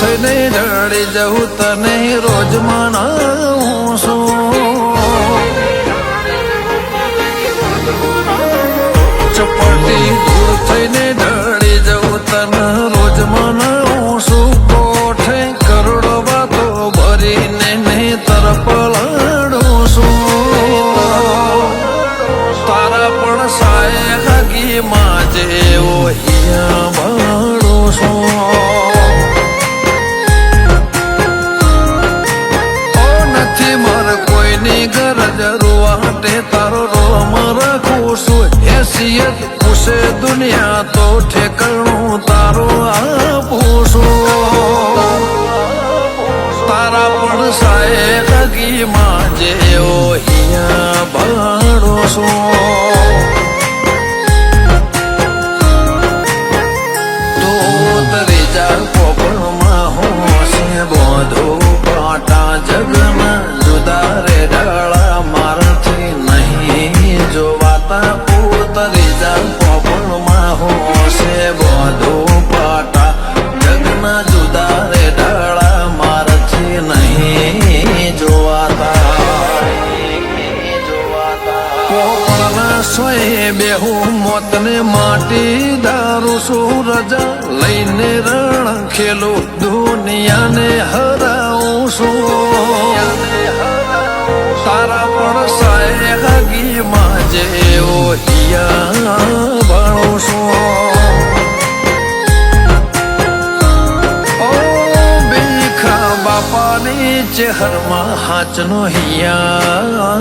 થઈને જડી જવું તને રોજ મનાવું છું. ચપટી દૂર થઈને હેસિયત પૂછે દુનિયા તો ઠેકણું તારો આપું છું તારા પણ સાહેબ લગી માં જેવો હિયા ભાડો છું. ઉતરીજા હોશે બોધો પાટા જુદા રે મારાથી નહીં જોવાતા કોપણના સોય માટી દારૂ સૂરજ લઈને રણ દુનિયાને હરાવું છું તારા પર સાય હગી માં જેવો હિયા બાપાની ચહેરમાં હાચનો હિયા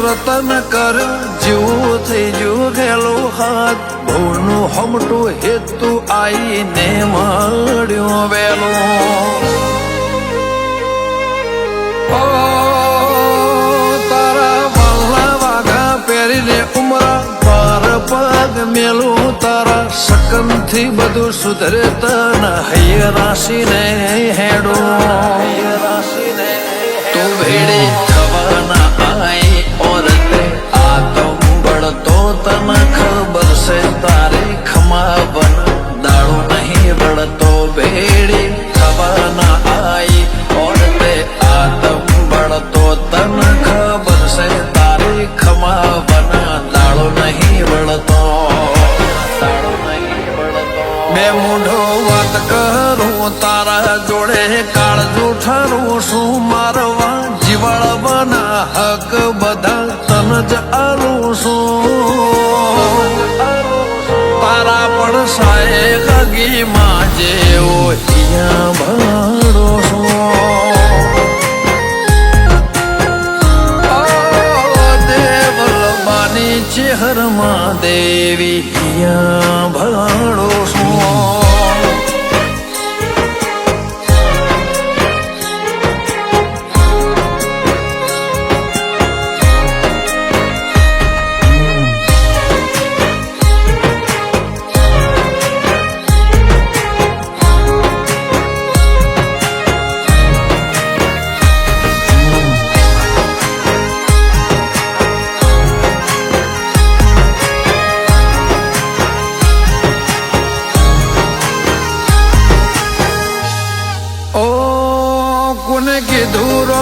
રતન કર જીવો થઈ જુ ગયેલો હાથ. ભૂનું હમટું હેતુ આઈને મળ્યો વેલો. તારા વાલા વાઘા પહેરીને ઉમરા. પાર પગ મેલું તારા. શકનથી બધું સુધરે તન હૈય રાશિને હેડો. તું ભેડી કાળ શું મારવા? જીવાળવાના હક બધા તન જ આરું શું તારા પણ સાય ગગી માં જેવો હિયા ભાડો છું. દેવલબાની ચેહરમાં દેવી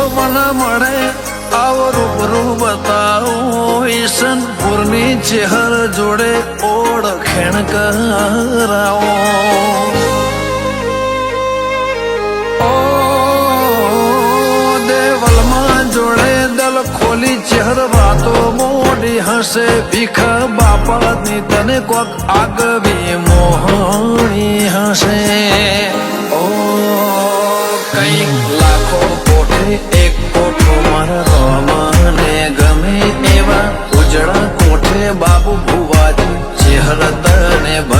મને મળે, આવો રૂબરૂ બતાવું. ઈશનપુરની ચેહર જોડે ઓળખેણ કરાવો. દેવલમાં જોડે દલ ખોલી ચહેર વાતો મોડી હશે. ભીખ બાપાની તને કોક આગવી મોહણી.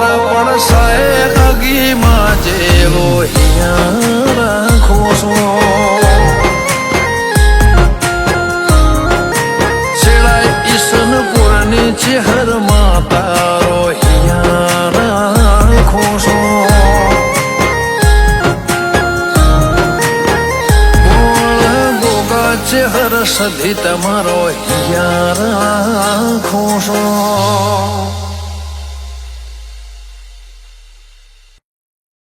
તારા પણ સાહે આગીમાં જેવો હિયા રાખું છું. શેળાય ઈસનપુરની ચેહરમાં તારો હિયા રાખું છું. ચેહર સધી તમારો યાર રાખું છું.